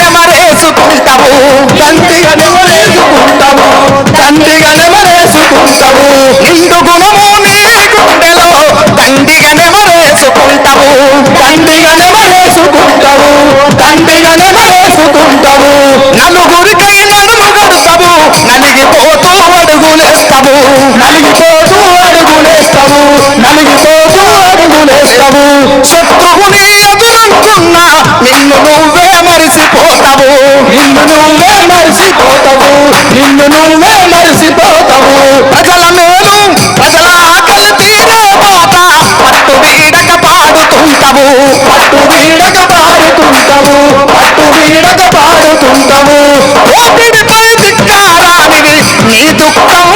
నెమరేసుకుంటాము తండ్రిగా నెమరేసుకుంటాము తండ్రిగా నెమరేసుకుంటాము నిండు గుణము నీ గుండెలో తండ్రిగా నెమరేసుకుంటాము తండ్రిగా నెమరేసుకుంటాము తండ్రిగా నెమరేసుకుంటాము నలుగురికై నడుము గడతాము నలిగిపోతూ అడుగులేస్తాము నలిగిపో నువ్వే మరిసిపోతావు. నిన్ను నువ్వే మరిసిపోతావు. ప్రజల మేలు ప్రజల ఆకలి తీరే మాట పట్టు వీడక పాడుతుంటావు పట్టు వీడక పాడుతుంటావు పట్టు వీడక పాడుతుంటావు ఓపిడిపై ధిక్కారానివి నీ దుఃఖం